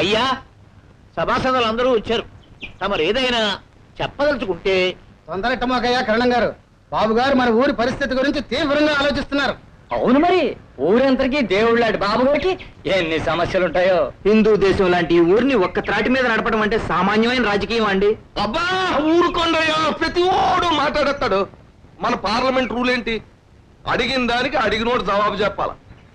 అయ్యా సభాసదులు అందరూ వచ్చారు. తమరు ఏదైనా చెప్పదలుచుకుంటే తొందరట్టమాకయ్యా కరణం గారు బాబు గారు మన ఊరి పరిస్థితి గురించి తీవ్రంగా ఆలోచిస్తున్నారు. అవును మరి ఊరంతరికి దేవుడు లాంటి బాబు గారికి ఎన్ని సమస్యలు ఉంటాయో హిందూ దేశం లాంటి ఈ ఊరిని ఒక్క త్రాటి మీద నడపడం అంటే సామాన్యమైన రాజకీయం అండి. అబ్బా ఊరుకోండయ్యా ప్రతి ఓడు మాట్లాడేస్తాడు. మన పార్లమెంట్ రూల్ ఏంటి? అడిగిన దానికి అడిగినోడు జవాబు చెప్పాల.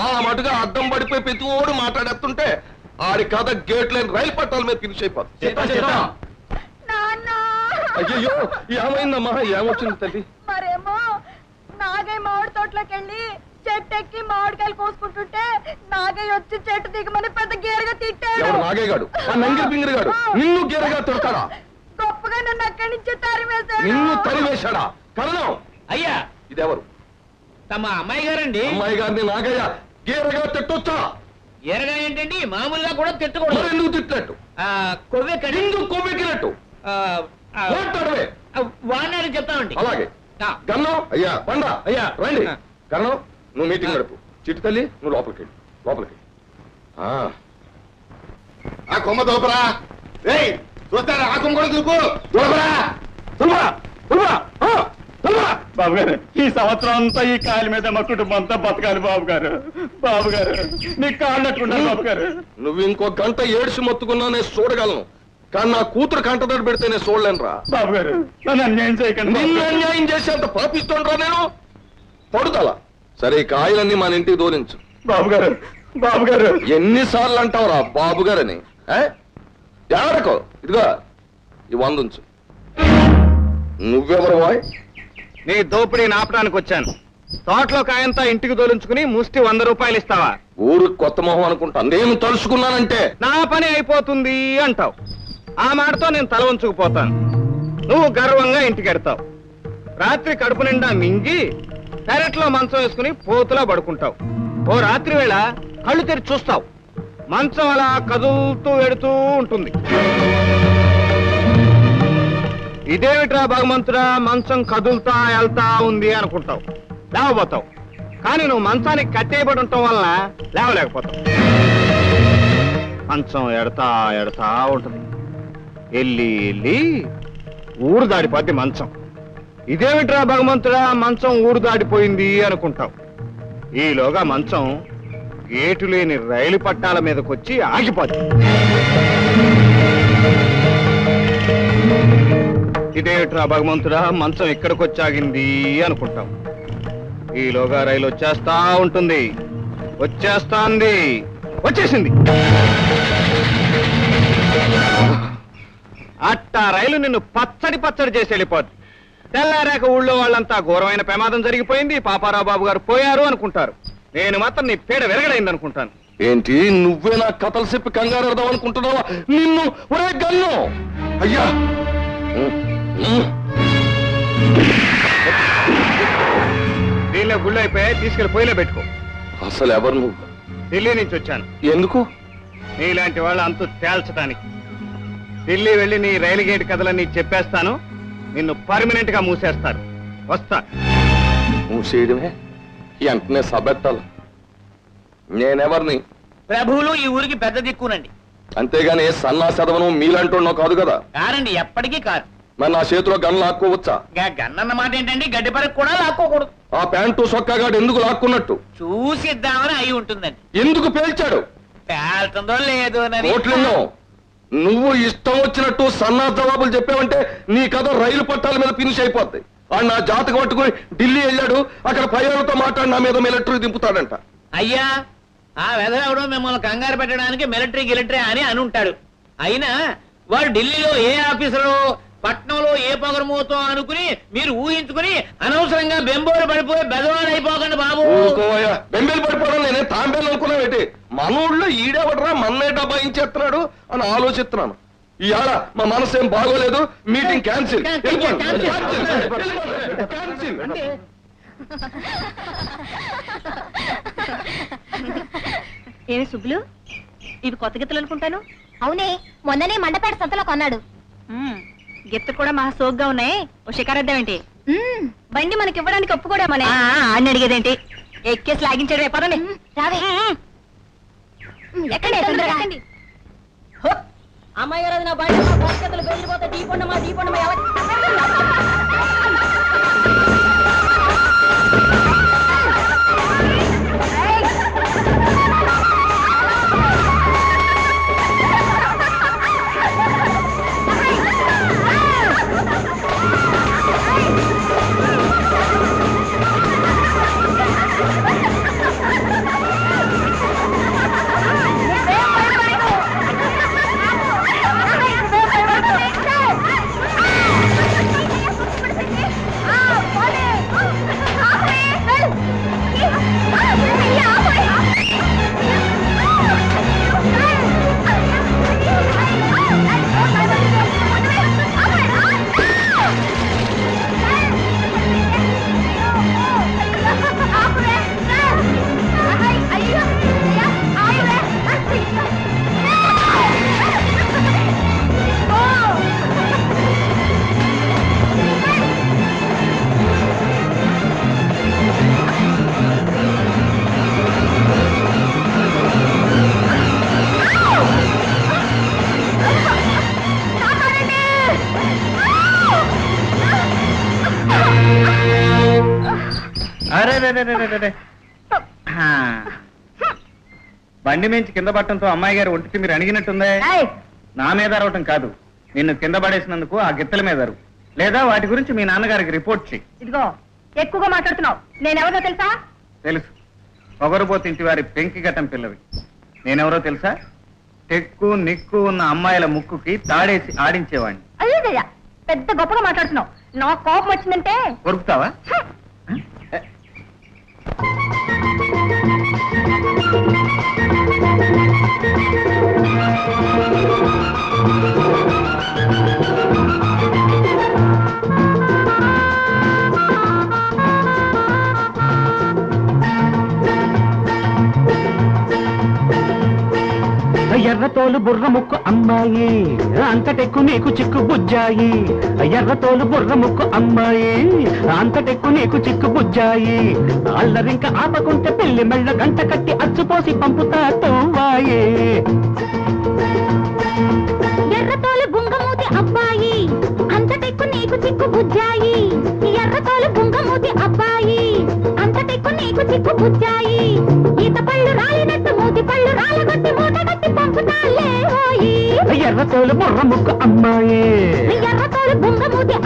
ఆ మటుగా అడ్డం పడిపోయి ప్రతి ఓడు మాట్లాడేస్తుంటే ఆడి కథ గేట్ లేని రైలు పట్టాల మీద ఫినిష్ అయిపోతుంది అయ్యో ఏమైందమ్మా? ఏమొచ్చింది తల్లి? మరేమో నాగయ్య మామిడి తోటలోకి వెళ్ళి చెట్టు ఎక్కి మామిడికాయలు కోసుకుంటుంటే నాగయ్య వచ్చి చెట్టు దిగమని పెద్ద గేరుగా తిట్టాడు. ఎవడు? నాగేగాడు ఆ నంగిరి పింగిరి గాడు. నిన్ను గెరగా తిడతాడా? గొప్పగా నన్ను అక్కడి నుంచి తరిమేశాడు. నిన్ను తరివేశాడా కరణం అయ్యా. ఇదెవరు? తమ అమ్మాయి గారండి. అమ్మాయి గారిని నాగయ్య గేరగా తిట్టొచ్చా? ఎరగా ఏంటండి మామూలుగా కూడా తిట్టకూడదు. ఎందుకు తిట్టినట్టు? ఆ, కొవ్వె కడి ఎందుకు కొవ్వెక్కినట్టు? మాట్లాడవే వాడినారని చెప్తామండి. అలాగే. గన్నం అయ్యా బండ అయ్యా. రండి. గన్నం నువ్వు మీటింగ్ గడుపు చిట్టు తల్లి నువ్వు లోపలికి వెళ్ళు. లోపలికి. ఆ. ఆ కొమ్మ దోపరా ఏయ్ చూస్తారా? ఆ కొమ్మ కూడా చూపు! దులపరా! బాబు గారు ఈ సంవత్సరం అంతా ఈ కాలి మీద మా కుటుంబం అంతా బతకాలి బాబు గారు బాబు గారు నీ కాళ్ళు అట్టుకుంటారు బాబు గారు నువ్వు ఇంకో గంట ఏడ్చి మొత్తుకున్నా నేను చూడగలను. కానీ నా కూతురు కంటదడి పెడితే నేను చూడలేనురా. బాబు గారు నన్ను అన్యాయం చేయకండి నిన్ను. అన్యాయం చేసేంత పాపిస్తుండ్రా నేను? పడుదల. సరే ఈ కాయలన్నీ మన ఇంటికి దూరించు బాబు గారు బాబు గారు ఎన్నిసార్లు అంటావురా బాబు గారని? ఏడకో ఇదిగో ఈ వందుంచు నువ్వెవరు బాయ్? నీ దోపిడీ నాపడానికి వచ్చాను. తోటలో కాయంతా ఇంటికి తోలించుకుని ముష్టి వంద రూపాయలు ఇస్తావా? ఊరు కొత్త మొహం అనుకుంటా. నేను తలుచుకున్నానంటే. నా పని అయిపోతుంది అంటావు. ఆ మాటతో నేను తల ఉంచుకుపోతాను నువ్వు గర్వంగా ఇంటికి ఎడతావు. రాత్రి కడుపు నిండా మింగి పెరట్లో మంచం వేసుకుని పోతులా పడుకుంటావు. ఓ రాత్రి వేళ కళ్ళు తెరిచి చూస్తావు. మంచం అలా కదులుతూ వెడుతూ ఉంటుంది. ఇదేమిట్రా భగవంతుడా? మంచం కదులుతా వెళ్తా ఉంది అనుకుంటావు. లేవబోతావు. కానీ నువ్వు మంచానికి కట్టేయబడి ఉండటం వలన లేవలేకపోతావు. మంచం ఎడతా ఎడతా ఉంటుంది. ఎల్లి వెళ్ళి ఊరు దాడిపోద్ది మంచం. ఇదేమిట్రా భగవంతుడా? మంచం ఊరు దాడిపోయింది అనుకుంటావు. ఈలోగా మంచం గేటు లేని రైలు పట్టాల మీదకొచ్చి ఆగిపోద్ది. ఇదేమిట్రా భగవంతుడా? మంచం ఇక్కడికొచ్చి ఆగింది అనుకుంటావు ఈలోగా రైలు వచ్చేస్తా ఉంటుంది. వచ్చేస్తాంది. వచ్చేసింది. అట్టా రైలు నిన్ను పచ్చడి పచ్చడి చేసి వెళ్ళిపోద్ది. తెల్లారాక ఊళ్ళో వాళ్ళంతా ఘోరమైన ప్రమాదం జరిగిపోయింది. పాపారావు బాబు గారు పోయారు అనుకుంటారు. నేను మాత్రం నీ పీడ విరగడైంది అనుకుంటాను. ఏంటి? నువ్వే నా కథలు చెప్పి కంగారు అనుకుంటున్నావా? నిన్ను ఒరే గన్ను! అయ్యా. దీనిలో గుళ్ళు అయిపోయాయి తీసుకెళ్ళి పొయ్యిలో పెట్టుకో. అసలు ఎవరు నువ్వు? ఢిల్లీ నుంచి వచ్చాను. ఎందుకు? నీలాంటి వాళ్ళ అంతు తేల్చడానికి ఢిల్లీ వెళ్ళి నీ రైలు గేట్ కథలన్నీ చెప్పేస్తాను. నిన్ను పర్మనెంట్గా మూసేస్తారు. వస్తా. చేయడమే వెంటనే సబెట్టాలి. నేనెవరిని? ప్రభువులు ఈ ఊరికి పెద్ద దిక్కునండి. అంతేగాని సన్నాసదవను మీలంటున్నావు కాదు కదా. కారండి ఎప్పటికీ కారు. మరి నా చేతిలో గన్ లాక్కోవచ్చా? గా గన్నన్న మాట ఏంటండి? గడ్డి పరకు కూడా లాక్కోకూడదు. ఆ ప్యాంటు సొక్కగాడు ఎందుకు లాక్కున్నట్టు? చూసి ఇద్దామని అయి ఉంటుందండి. ఎందుకు పేల్చాడు? పేలుతుందో లేదో ఓట్లింగం నువ్వు ఇష్టం వచ్చినట్టు సన్నా జవాబులు చెప్పావంటే నీ కథ రైలు పట్టాల మీద ఫినిష్ అయిపోద్ది. వాడు నా జాతకం పట్టుకుని ఢిల్లీ వెళ్ళాడు అక్కడ పైలతో మాట్లాడి నా మీద మిలిటరీ దింపుతాడంట. అయ్యా ఆ వెధవడు మిమ్మల్ని కంగారు పెట్టడానికి మిలిటరీ గిలిటరీ అని అని ఉంటాడు అయినా వాడు ఢిల్లీలో ఏ ఆఫీసులో పట్నంలో ఏ పొగరమోతో అనుకుని మీరు ఊహించుకుని అనవసరంగా బెంబోరు పడిపోయి బెదవాడు అయిపోకండి బాబు. బెంబేలు పడిపోవడం నేనే తాంబేలు అనుకున్నావేటి మన ఊళ్ళో ఈడేవడరా మన్నే డబాయించేస్తున్నాడు అని ఆలోచిస్తున్నాను. ఇవాళ మా మనసు ఏం బాగోలేదు. Meeting cancel. ఏమి సుబ్బులు? ఇవి కొత్త గిత్తలు అనుకుంటాను? అవునే మొన్ననే మండపేట సంతలో కొన్నాడు. గిత్తలు కూడా మహా సోగ్గా ఉన్నాయి. ఓ షికారేద్దామేంటి బండి మనకి ఇవ్వడానికి ఒప్పుకోడా మన ఆడిని అడిగేదేంటి? ఎక్కేసి లాగించడమే పదండి. రావే. ఎక్కడే తొందరగా. అమ్మాయి గారు నా బయట పరిస్థితులు బెదిరిపోతే అరే రే, బండి మించి కింద పట్టడంతో అమ్మాయి గారు ఒంటికి మీరు అణిగినట్టుందే? నా మీద అరవటం కాదు. నిన్ను కింద పడేసినందుకు ఆ గిత్తల మీద అరువు. లేదా వాటి గురించి మీ నాన్నగారికి రిపోర్ట్ చేయి ఇదిగో ఎక్కువగా మాట్లాడుతున్నావు. నేనెవరో తెలుసా? తెలుసు. పొగరుబోతు ఇంటి వారి పెంకి గటం పిల్లవి. నేనెవరో తెలుసా? టెక్కు నిక్కు ఉన్న అమ్మాయిల ముక్కుకి తాడేసి ఆడించేవాడిని అయ్యో పెద్ద గొప్పగా మాట్లాడుతున్నావు. నా కోపం వచ్చిందంటే కొరుకుతావా? Thank you. ఎర్రతోలు బుర్ర ముక్కు అమ్మాయి. అంతటెక్కు నీకు చిక్కు బుజ్జాయి. ఎర్రతోలు బుర్ర ముక్కు అమ్మాయి. అంతటెక్కు నీకు చిక్కు బుజ్జాయి. అల్లరింక ఆపకుంటే పెళ్ళి మెళ్ళ గంట కట్టి అచ్చుపోసి పంపుతా తోవాయి ఎర్రతోలు బుంగమూతి అబ్బాయి. అంతటెక్కు నీకు చిక్కు బుజ్జాయి. ఎర్రతోలు బుంగమూతి అబ్బాయి. అంతటెక్కు నీకు చిక్కు బుజ్జాయి. ఎర్రతోలు బుర్ర ముక్కు అమ్మాయి ఎర్రతోలు బుంగమూతి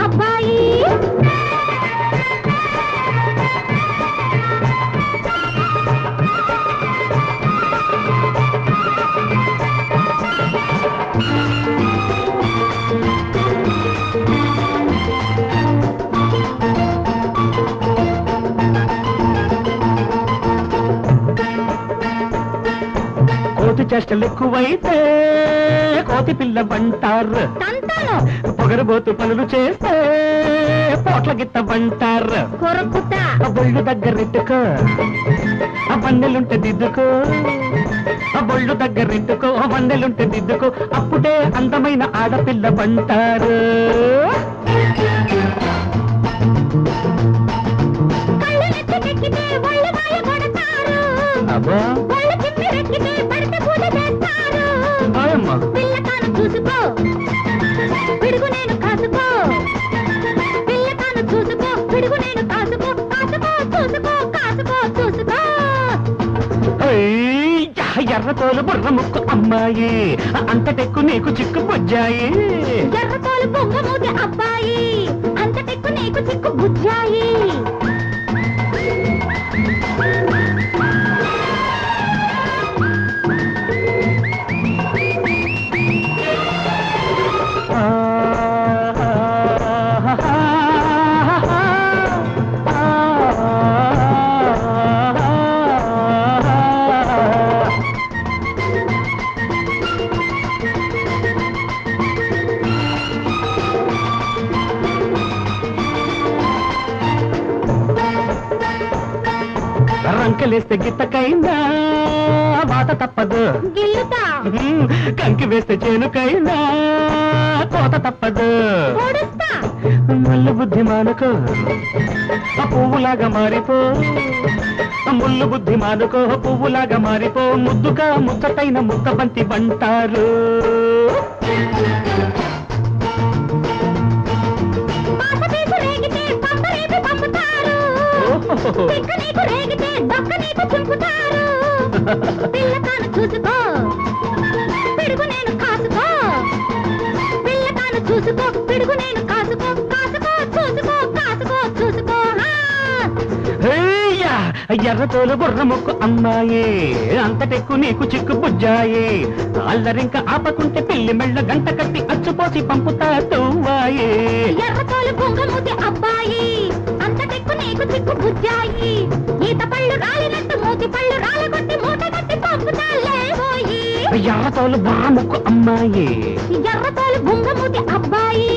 చేష్టలు ఎక్కువైతే కోతి పిల్ల బంటారు పొగరబోతు పనులు చేస్తే పోట్ల గిత్త బంటారు బొళ్ళు దగ్గరెట్టుకో ఆ బందెలుంటే దిద్దుకో. ఆ బొళ్ళు దగ్గరెట్టుకో ఆ బందెలుంటే దిద్దుకో. అప్పుడే అందమైన ఆడపిల్ల బంటారు నేను కాసుకో కాసుకో చూసుకో కాసుకో చూసుకో ఎర్రతోలు బుర్ర ముక్కు అమ్మాయి. అంతటెక్కు నీకు చిక్కు బొజ్జాయి. ఎర్రతోలు బొంగమూతి అబ్బాయి. అంతటెక్కు నీకు చిక్కు బుజ్జాయి. రంకెలేస్తే గిత్తకైందా? వాత తప్పదు. గిల్లుతా? కంకి వేస్తే చేనుకైనా కోత తప్పదు. ముళ్ళు బుద్ధి మానుకో. ఆ పువ్వులాగా మారిపో. ముళ్ళు బుద్ధి మానుకో. పువ్వులాగా మారిపో. ముద్దుగా ముచ్చటైన ముద్దబంతి బంటారు. తిక్క నీకు రేగితే డొక్క నీకు చుంపుతారు. పిల్లకాను చూసుకో. పిడుగు నేను కాసుకో. చూసుకో. పిడుగు నేను కాసుకో. కాసుకో చూసుకో కాసుకో చూసుకో. హా! హేయ్యా! ఎర్రతోలు బుర్ర ముక్కు అమ్మాయి. అంతటెక్కు నీకు చిక్కు బుజ్జాయి. అల్లరింక ఆపకుంటే పిల్లి మెళ్ళ గంట కట్టి అచ్చుపోసి పంపుతా తువ్వాయి ఎర్రతోలు బొంగమూతి అబ్బాయి. అంతటెక్కు నీకు చిక్కు బుజ్జాయి. ఈత పళ్ళు రాలినట్టు మూతి పళ్ళు రాలగొట్టి మూట కట్టి పంపుతా లేవోయి ఎర్రతోలు బుర్ర ముక్కు అమ్మాయి. ఎర్రతోలు బొంగమూతి అబ్బాయి.